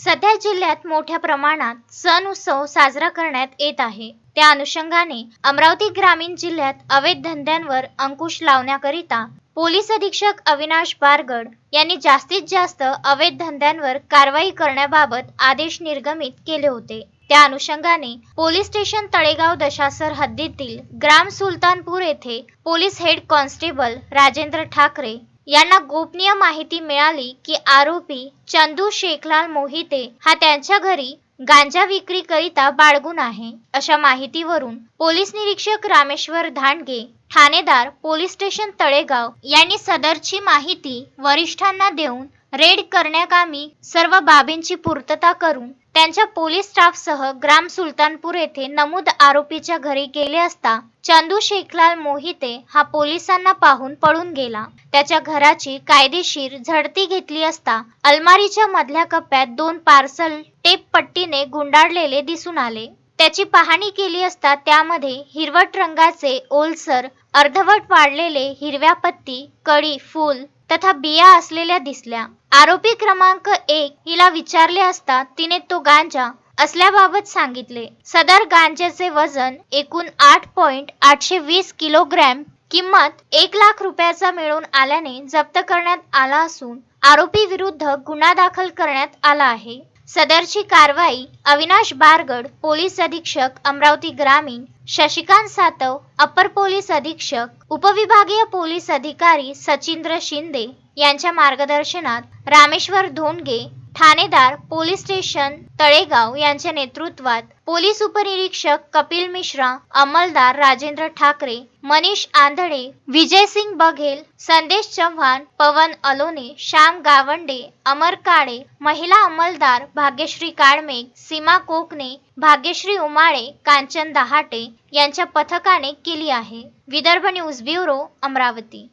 सध्या जिल्ह्यात मोठ्या प्रमाणात सण उत्सव साजरा करण्यात येत आहे. त्या अनुषंगाने अमरावती ग्रामीण जिल्ह्यात अवैध धंद्यांवर अंकुश लावण्याकरिता पोलीस अधीक्षक अविनाश बारगड यांनी जास्तीत जास्त अवैध धंद्यांवर कारवाई करण्याबाबत आदेश निर्गमित केले होते. त्या अनुषंगाने पोलीस स्टेशन तळेगाव दशासर हद्दीतील ग्राम सुलतानपूर येथे police head constable Rajendra Thakare यांना गोपनीय माहिती मिळाली की आरोपी चंदू शेखलाल मोहिते हा त्यांच्या घरी गांजा विक्री करिता बाळगून आहे. अशा माहितीवरून पोलीस निरीक्षक रामेश्वर धांडगे ठाणेदार पोलीस स्टेशन तळेगाव यांनी सदरची माहिती वरिष्ठांना देऊन रेड करण्याकामी सर्व बाबींची पूर्तता करून त्यांच्या पोलीस स्टाफसह ग्राम सुलतानपूर येथे नमूद आरोपीच्या घरी गेले असता चंदू शेखलाल मोहिते हा पोलिसांना पाहून पळून गेला. त्याच्या घराची कायदेशीर झडती घेतली असता अलमारीच्या मधल्या कप्प्यात दोन पार्सल टेप पट्टीने गुंडाळलेले दिसून आले. त्याची पाहणी केली असता त्यामध्ये हिरवट रंगाचे ओलसर अर्धवट वाढलेले हिरव्या पत्ती कडी फूल तथा बिया असलेल्या दिसल्या. आरोपी क्रमांक एक हिला विचारले असता तिने तो गांजा असल्याबाबत सांगितले. सदर गांजाचे वजन एकूण आठ पॉइंट आठशे वीस किलोग्रॅम किंमत एक लाख रुपयाचा मिळून आल्याने जप्त करण्यात आला असून आरोपी विरुद्ध गुन्हा दाखल करण्यात आला आहे. सदरची कारवाई अविनाश बारगड पोलीस अधीक्षक अमरावती ग्रामीण शशिकांत सातव अपर पोलीस अधीक्षक उपविभागीय पोलीस अधिकारी सचिंद्र शिंदे यांच्या मार्गदर्शनात रामेश्वर धोंडगे ठाणेदार पोलीस स्टेशन तळेगाव यांच्या नेतृत्वात पोलीस उपनिरीक्षक कपिल मिश्रा अंमलदार राजेंद्र ठाकरे मनीष आंधळे विजयसिंग बघेल संदेश चव्हाण पवन अलोने श्याम गावंडे अमर काळे महिला अंमलदार भाग्यश्री काळमेघ सीमा कोकणे भाग्यश्री उमाळे कांचन दहाटे यांच्या पथकाने केली आहे. Vidarbha news bureau Amravati.